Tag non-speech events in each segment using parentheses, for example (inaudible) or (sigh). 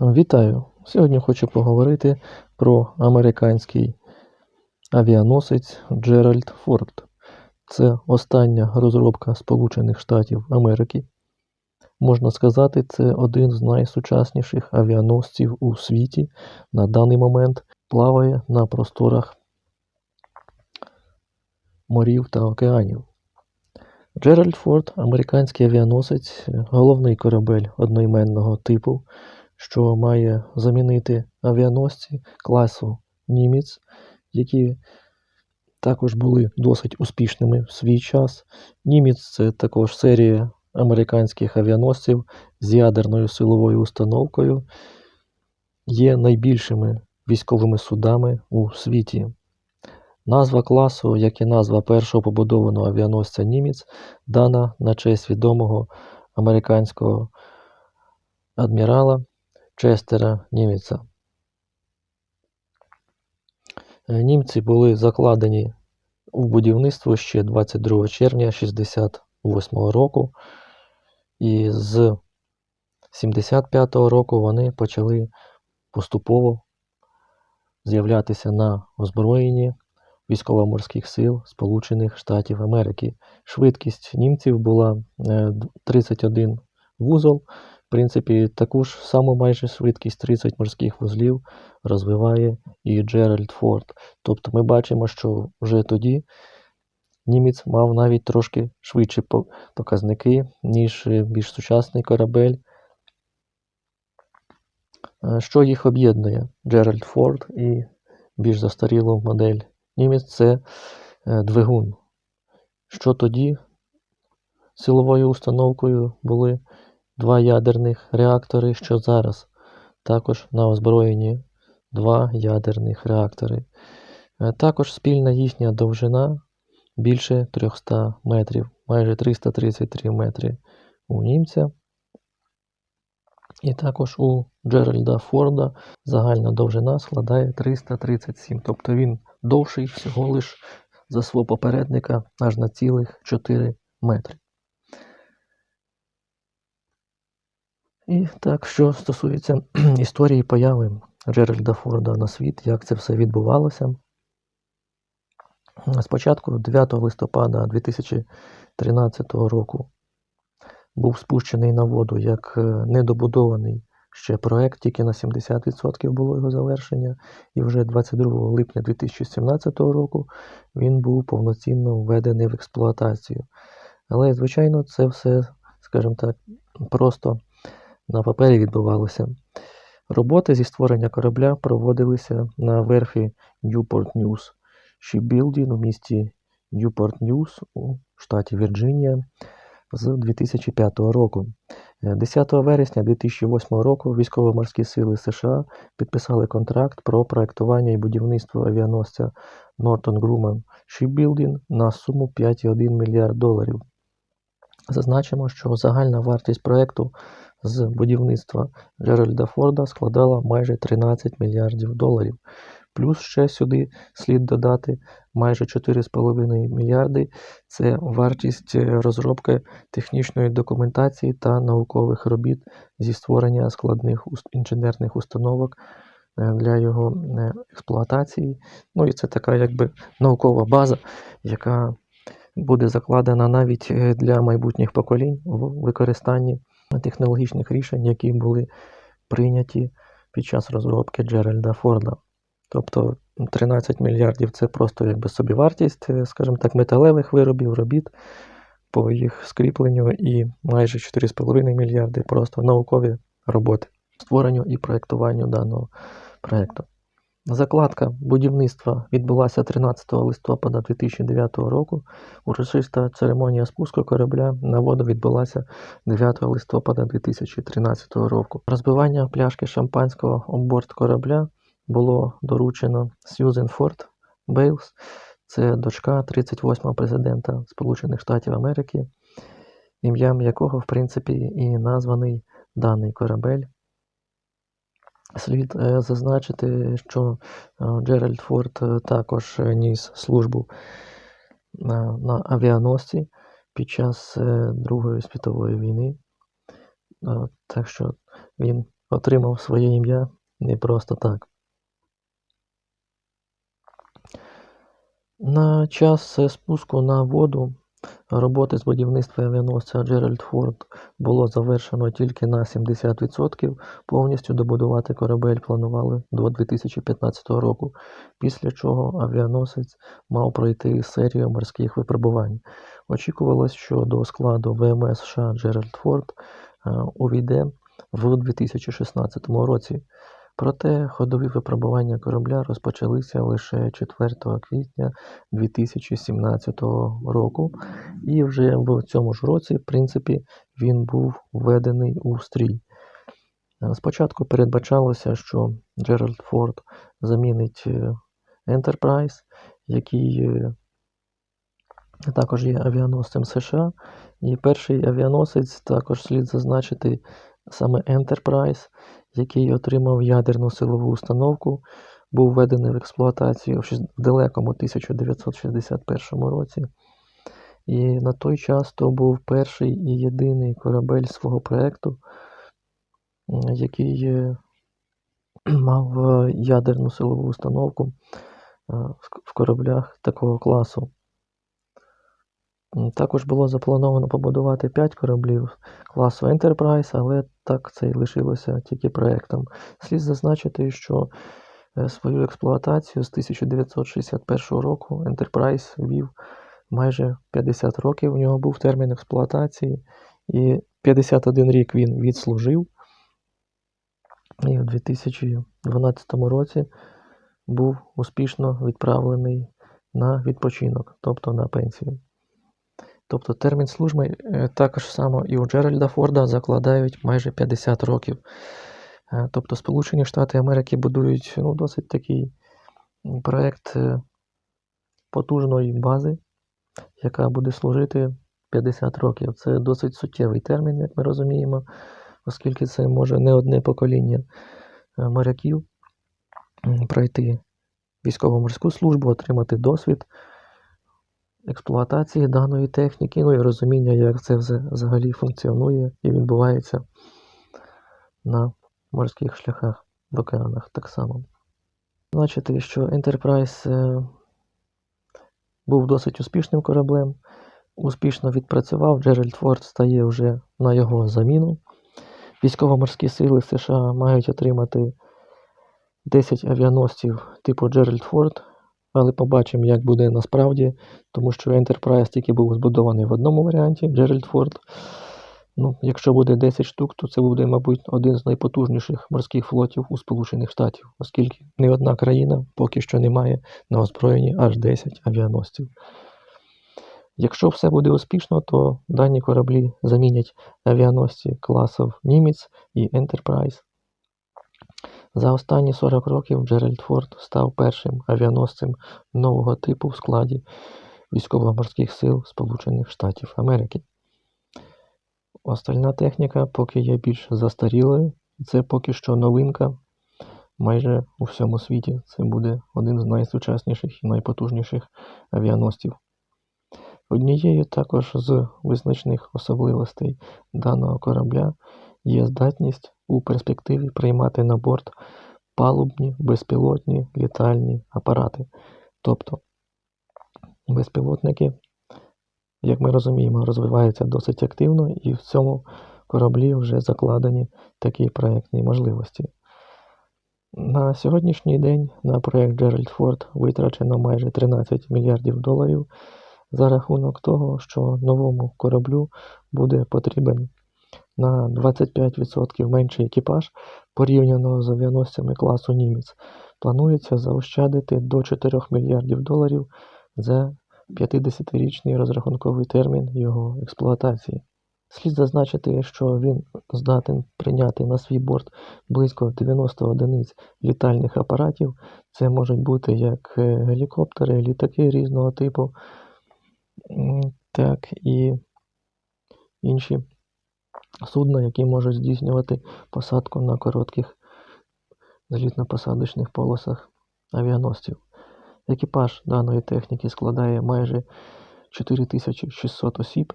Вітаю! Сьогодні хочу поговорити про американський авіаносець Джеральд Форд. Це остання розробка Сполучених Штатів Америки. Можна сказати, це один з найсучасніших авіаносців у світі. На даний момент плаває на просторах морів та океанів. Джеральд Форд американський авіаносець, головний корабель одноіменного типу, що має замінити авіаносці класу Німець, які також були досить успішними в свій час. Німець це також серія американських авіаносців з ядерною силовою установкою, є найбільшими військовими судами у світі. Назва класу, як і назва першого побудованого авіаносця Німець, дана на честь відомого американського адмірала Честера Німеця. Е, Німці були закладені в будівництво ще 22 червня 1968 року, і з 75 року вони почали поступово з'являтися на озброєнні військово-морських сил Сполучених Штатів Америки. Швидкість німців була е, 31 вузол. Принципі, таку ж саму майже швидкість 30 морських вузлів розвиває і Джеральд Форд. Тобто ми бачимо, що вже тоді німець мав навіть трошки швидші показники, ніж е, більш сучасний корабель. Е, Що їх об'єднує? Джеральд Форд і більш застарілу модель німець це е, двигун. Що тоді силовою установкою були два ядерних реактори, що зараз також на озброєнні два ядерних реактори. Е, Також спільна їхня довжина більше 300 метрів, майже 333 метри у німця. І також у Джеральда Форда загальна довжина складає 337, тобто він довший всього лиш за свого попередника аж на цілих 4 метри. І так, що стосується (clears throat) історії появи Джеральда Форда на світ, як це все відбувалося. Спочатку 9 листопада 2013 року був спущений на воду як е, недобудований ще проект, тільки на 70% було його завершення. І вже 22 липня 2017 року він був повноцінно введений в експлуатацію. Але, звичайно, це все, скажімо так, просто на папері відбувалося. Роботи зі створення корабля проводилися на верфі Newport News Shipbuilding у місті Newport News у штаті Вірджинія з 2005 року. Е, 10 вересня 2008 року військово-морські сили США підписали контракт про проектування і будівництво авіаносця Northrop Grumman Shipbuilding на суму 5,1 мільярд доларів. Зазначимо, що загальна вартість проекту з будівництва Джеральда Форда складала майже 13 мільярдів доларів. Плюс ще сюди слід додати майже 4,5 мільярди це вартість е, розробки технічної документації та наукових робіт зі створення складних інженерних установок е, для його е, експлуатації. Ну і це така якби наукова база, яка буде закладена навіть для майбутніх поколінь в використанні технологічних рішень, які були прийняті під час розробки Джеральда Форда. Тобто 13 мільярдів це просто якби собівартість, е, скажімо так, металевих виробів, робіт по їх скріпленню і майже 4,5 мільярди просто наукові роботи створенню і проєктуванню даного проєкту. Закладка будівництва відбулася 13 листопада 2009 року. Урочиста церемонія спуску корабля на воду відбулася 9 листопада 2013 року. Розбивання пляшки шампанського об борт корабля було доручено Сьюзен Форд Бейлс, це дочка 38-го президента Сполучених Штатів Америки, ім'ям якого, в принципі, і названий даний корабель. Слід е, зазначити, що е, Джеральд Форд е, також ніс службу на, авіаносці під час Другої світової війни. Так що він отримав своє ім'я не просто так. На час спуску на воду роботи з будівництва авіаносця Джеральд Форд було завершено тільки на 70%. Повністю добудувати корабель планували до 2015 року, після чого авіаносець мав пройти серію морських випробувань. Очікувалось, що до складу ВМС США Джеральд Форд е, увійде в 2016 році. Проте ходові випробування корабля розпочалися лише 4 квітня 2017 року, і вже в цьому ж році, в принципі, він був введений у стрій. Е, Спочатку передбачалося, що Джеральд Форд замінить е, Enterprise, який е, також є авіаносцем США. І перший авіаносець також слід зазначити саме Enterprise, який отримав ядерну силову установку, був введений в експлуатацію в далекому 1961 році. І на той час то був перший і єдиний корабель свого проєкту, який е, (clears throat) мав е, ядерну силову установку е, в кораблях такого класу. Також було заплановано побудувати 5 кораблів класу Enterprise, але так це й лишилося тільки проєктом. Слід зазначити, що е, свою експлуатацію з 1961 року Enterprise вів майже 50 років. У нього був термін експлуатації, і 51 рік він відслужив. І у 2012 році був успішно відправлений на відпочинок, тобто на пенсію. Тобто термін служби е, також само і у Джеральда Форда закладають майже 50 років. Е, Тобто Сполучені Штати Америки будують ну, досить такий м, проект е, потужної бази, яка буде служити 50 років. Це досить суттєвий термін, як ми розуміємо, оскільки це може не одне покоління моряків пройти військово-морську службу, отримати досвід експлуатації даної техніки, ну і розуміння, як це взагалі функціонує і відбувається на морських шляхах в океанах так само. Значити, що Enterprise е, був досить успішним кораблем, успішно відпрацював, Джеральд Форд стає вже на його заміну. Військово-морські сили США мають отримати 10 авіаносців типу Джеральд Форд, але побачимо, як буде насправді, тому що Enterprise тільки був збудований в одному варіанті, Джеральд Форд. Ну, якщо буде 10 штук, то це буде, мабуть, один з найпотужніших морських флотів у Сполучених Штатів, оскільки ні одна країна поки що не має на озброєнні аж 10 авіаносців. Якщо все буде успішно, то дані кораблі замінять авіаносці класів Німець і Enterprise. За останні 40 років Джеральд Форд став першим авіаносцем нового типу в складі військово-морських сил Сполучених Штатів Америки. Остальна техніка поки є більш застарілою. Це поки що новинка майже у всьому світі. Це буде один з найсучасніших і найпотужніших авіаносців. Однією також з визначних особливостей даного корабля є здатність у перспективі приймати на борт палубні безпілотні літальні апарати. Тобто безпілотники, як ми розуміємо, розвиваються досить активно, і в цьому кораблі вже закладені такі проектні можливості. На сьогоднішній день на проект Джеральд Форд витрачено майже 13 мільярдів доларів за рахунок того, що новому кораблю буде потрібен на 25% менший екіпаж порівняно з авіаносцями класу Німець. Планується заощадити до 4 мільярдів доларів за 50-річний розрахунковий термін його експлуатації. Слід зазначити, що він здатен прийняти на свій борт близько 90 одиниць літальних апаратів. Це можуть бути як е, гелікоптери, літаки різного типу, так і інші судна, які можуть здійснювати посадку на коротких злітно-посадочних полосах авіаносців. Екіпаж даної техніки складає майже 4600 осіб,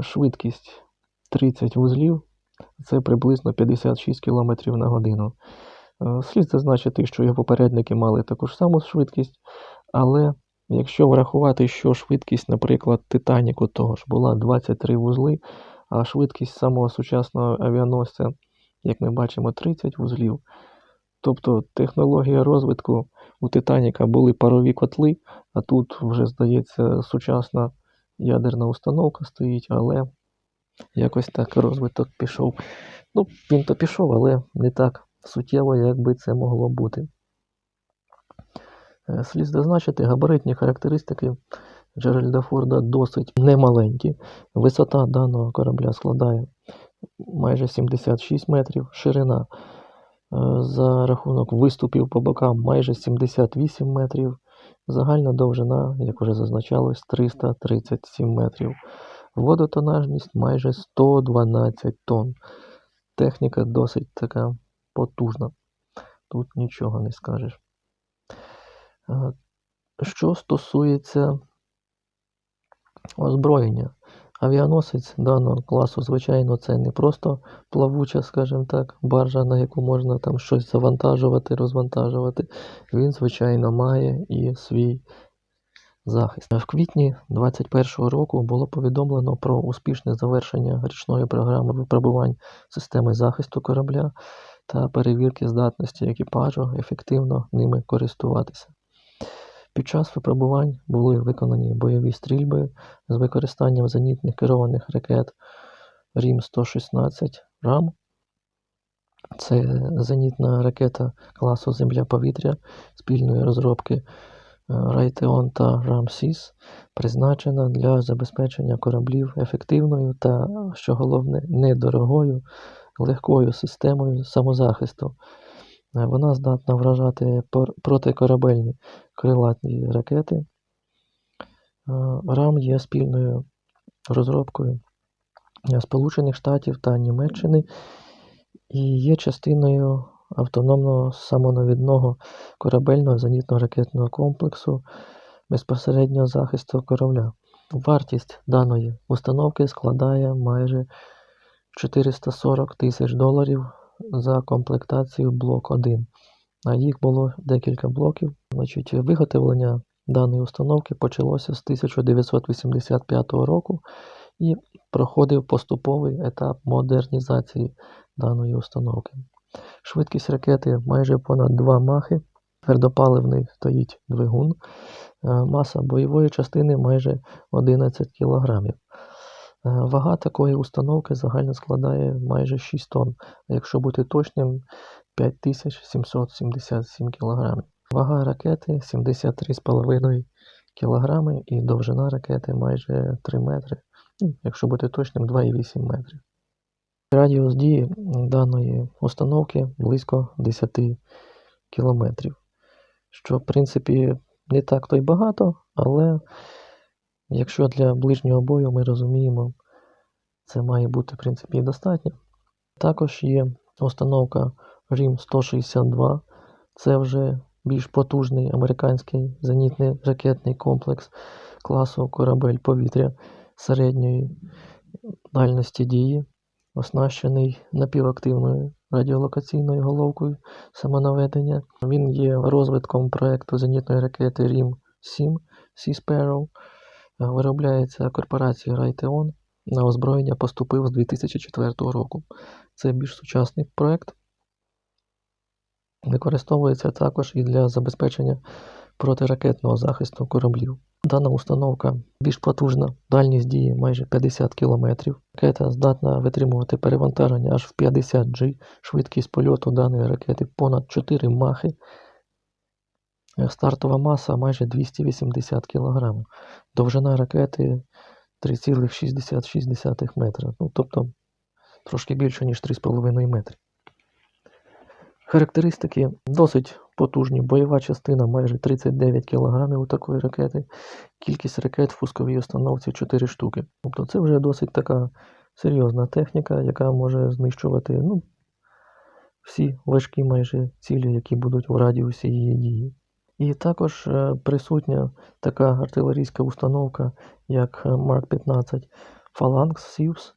швидкість 30 вузлів Це приблизно 56 км на годину. Е, Слід зазначити, що його попередники мали таку ж саму швидкість, але якщо врахувати, що швидкість, наприклад, Титаніку того ж була 23 вузли, а швидкість самого сучасного авіаносця, як ми бачимо, 30 вузлів. Тобто технологія розвитку у Титаніка були парові котли, а тут вже, здається, сучасна ядерна установка стоїть, але якось так розвиток пішов. Ну, він то пішов, але не так суттєво, як би це могло бути. Е, Слід зазначити, габаритні характеристики Джеральда Форда досить немаленькі. Висота даного корабля складає майже 76 метрів, ширина е, за рахунок виступів по бокам майже 78 метрів. Загальна довжина, як вже зазначалось, 337 метрів. Водотонажність майже 112 тонн. Техніка досить така потужна. Тут нічого не скажеш. Е, Що стосується озброєння, авіаносець даного класу, звичайно, це не просто плавуча, скажімо так, баржа, на яку можна там щось завантажувати, розвантажувати. Він, звичайно, має і свій захист. В квітні 2021 року було повідомлено про успішне завершення річної програми випробувань системи захисту корабля та перевірки здатності екіпажу ефективно ними користуватися. Під час випробувань були виконані бойові стрільби з використанням зенітних керованих ракет РІМ-116 РАМ. Це зенітна ракета класу Земля-повітря спільної розробки е, Raytheon та RAMSIS, призначена для забезпечення кораблів ефективною та, що головне, недорогою, легкою системою самозахисту. Е, Вона здатна вражати протикорабельні крилаті ракети. Е, РАМ є спільною розробкою е, Сполучених Штатів та Німеччини і є частиною автономного самонавідного корабельного зенітно-ракетного комплексу безпосереднього захисту корабля. Вартість даної установки складає майже 440 тисяч доларів за комплектацію блок 1. А їх було декілька блоків. Значить, виготовлення даної установки почалося з 1985 року і проходив поступовий етап модернізації даної установки. Швидкість ракети майже понад 2 махи. Твердопаливний стоїть двигун. Маса бойової частини майже 11 кг. Вага такої установки загально складає майже 6 тонн, а якщо бути точним, 5777 кг. Вага ракети 73,5 кг і довжина ракети майже 3 метри, ну, якщо бути точним, 2,8 метрів. Радіус дії даної установки близько 10 кілометрів, що в принципі не так то й багато, але якщо для ближнього бою ми розуміємо, це має бути в принципі достатньо. Також є установка RIM 162, це вже більш потужний американський зенітний ракетний комплекс класу корабель повітря середньої дальності дії, оснащений напівактивною радіолокаційною головкою самонаведення. Він є розвитком проекту зенітної ракети RIM 7 Sea Sparrow. Виробляється корпорацією Raytheon. На озброєння поступив з 2004 року. Це більш сучасний проект. Використовується також і для забезпечення протиракетного захисту кораблів. Дана установка більш потужна, дальність дії майже 50 км. Ракета здатна витримувати перевантаження аж в 50 G, швидкість польоту даної ракети понад 4 махи. Е, Стартова маса майже 280 кг. Довжина ракети 3,66 метра. Ну, тобто трошки більше, ніж 3,5 метри. Характеристики досить потужні. Бойова частина майже 39 кг у такої ракети. Кількість ракет в пусковій установці 4 штуки. Тобто це вже досить така серйозна техніка, яка може знищувати ну, всі важкі майже цілі, які будуть в радіусі її дії. І також е, присутня така артилерійська установка, як Mark 15 Phalanx Sieves.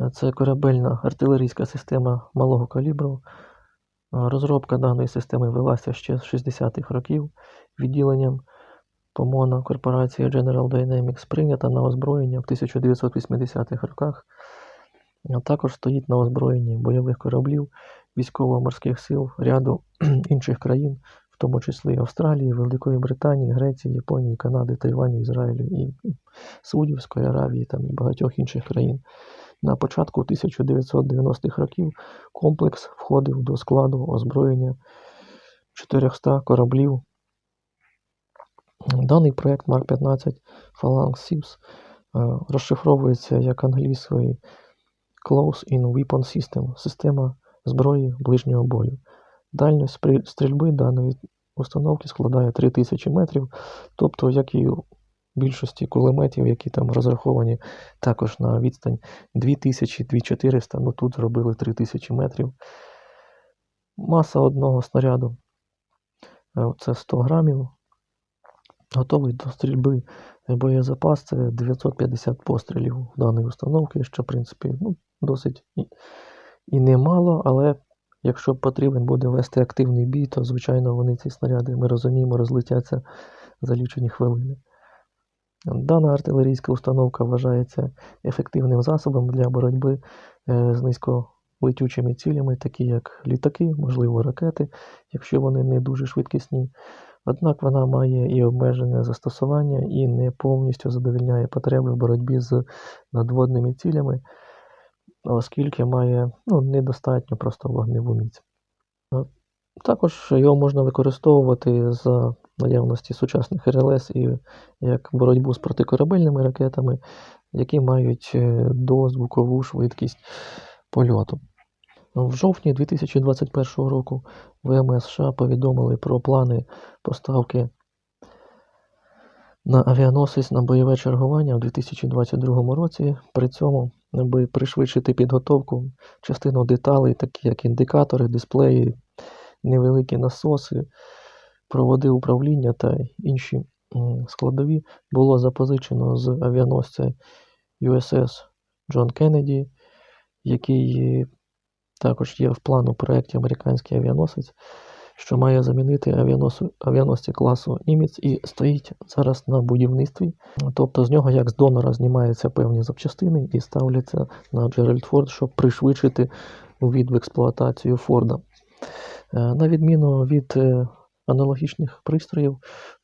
Е, Це корабельна артилерійська система малого калібру. Е, Розробка даної системи велася ще з 60-х років відділенням Помона корпорації General Dynamics прийнята на озброєння в 1980-х роках. Також стоїть на озброєнні бойових кораблів військово-морських сил ряду (clears throat) інших країн, в тому числі Австралії, Великої Британії, Греції, Японії, Канади, Тайваню, Ізраїлю і Саудівської Аравії там, і багатьох інших країн. На початку 1990-х років комплекс входив до складу озброєння 400 кораблів. Даний проект Mark 15 Phalanx Ships е, розшифровується як англійською Close-in Weapon System система зброї ближнього бою. Дальність стрільби даної установки складає 3000 метрів, тобто, як і у більшості кулеметів, які там розраховані також на відстань 2000-2400, ну тут зробили 3000 метрів. Маса одного снаряду е, це 100 грамів. Готовий до стрільби боєзапас це 950 пострілів даної установки, що, в принципі, ну, досить і, і немало, але якщо потрібен буде вести активний бій, то, звичайно, вони ці снаряди, ми розуміємо, розлетяться за лічені хвилини. Дана артилерійська установка вважається ефективним засобом для боротьби е, з низьколетючими цілями, такі як літаки, можливо, ракети, якщо вони не дуже швидкісні. Однак вона має і обмежене застосування і не повністю задовільняє потреби в боротьбі з надводними цілями, оскільки має ну, недостатньо просто вогневу міць. Також його можна використовувати за наявності сучасних РЛС і як боротьбу з протикорабельними ракетами, які мають е, дозвукову швидкість польоту. В жовтні 2021 року ВМС США повідомили про плани поставки на авіаносець на бойове чергування в 2022 році. При цьому, аби пришвидшити підготовку, частину деталей, такі як індикатори, дисплеї, невеликі насоси, проводи управління та інші складові, було запозичено з авіаносця USS Джон Кеннеді, який е, також є в плану проєкті американський авіаносець, що має замінити авіаносці класу Німець і стоїть зараз на будівництві. Тобто з нього як з донора знімаються певні запчастини і ставляться на Джеральд Форд, щоб пришвидшити увід в експлуатацію Форда. Е, На відміну від е, аналогічних пристроїв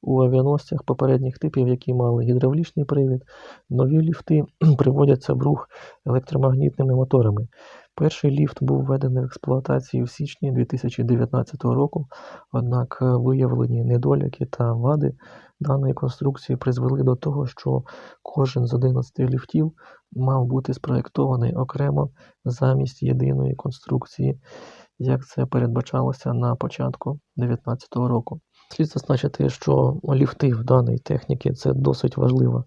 у авіаносцях попередніх типів, які мали гідравлічний привід, нові ліфти (clears throat) приводяться в рух електромагнітними моторами. Перший ліфт був введений в експлуатацію в січні 2019 року, однак е, виявлені недоліки та вади даної конструкції призвели до того, що кожен з 11 ліфтів мав бути спроєктований окремо замість єдиної конструкції, як це передбачалося на початку 2019 року. Слід зазначити, що ліфти в даній техніці це досить важлива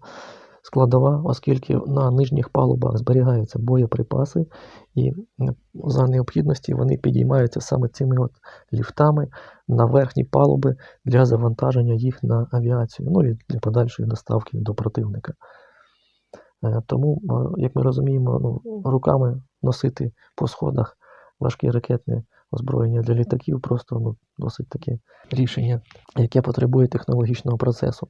складова, оскільки на нижніх палубах зберігаються боєприпаси, і за необхідності вони підіймаються саме цими от ліфтами на верхні палуби для завантаження їх на авіацію, ну і для подальшої доставки до противника. Е, Тому, е, як ми розуміємо, ну, руками носити по сходах важке ракетне озброєння для літаків просто ну, досить таке рішення, яке потребує технологічного процесу.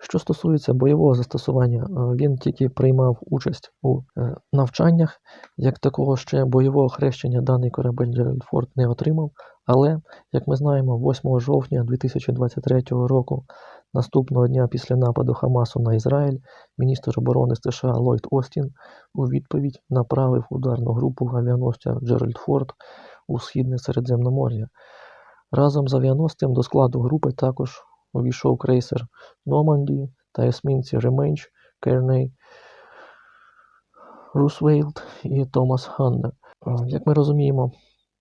Що стосується бойового застосування, е, він тільки приймав участь у е, навчаннях. Як такого ще бойового хрещення даний корабель Джеральд Форд не отримав. Але, як ми знаємо, 8 жовтня 2023 року, наступного дня після нападу Хамасу на Ізраїль, міністр оборони США Ллойд Остін у відповідь направив ударну групу авіаносця Джеральд Форд у східне Середземномор'я. Разом з авіаносцем до складу групи також увійшов крейсер Норманді та есмінці Ремейдж, Керней, Рузвельт і Томас Ханнер. Е, Як ми розуміємо,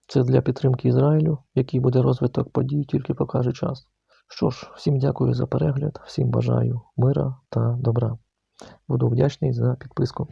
це для підтримки Ізраїлю, який буде розвиток подій, тільки покаже час. Що ж, всім дякую за перегляд, всім бажаю мира та добра. Буду вдячний за підписку.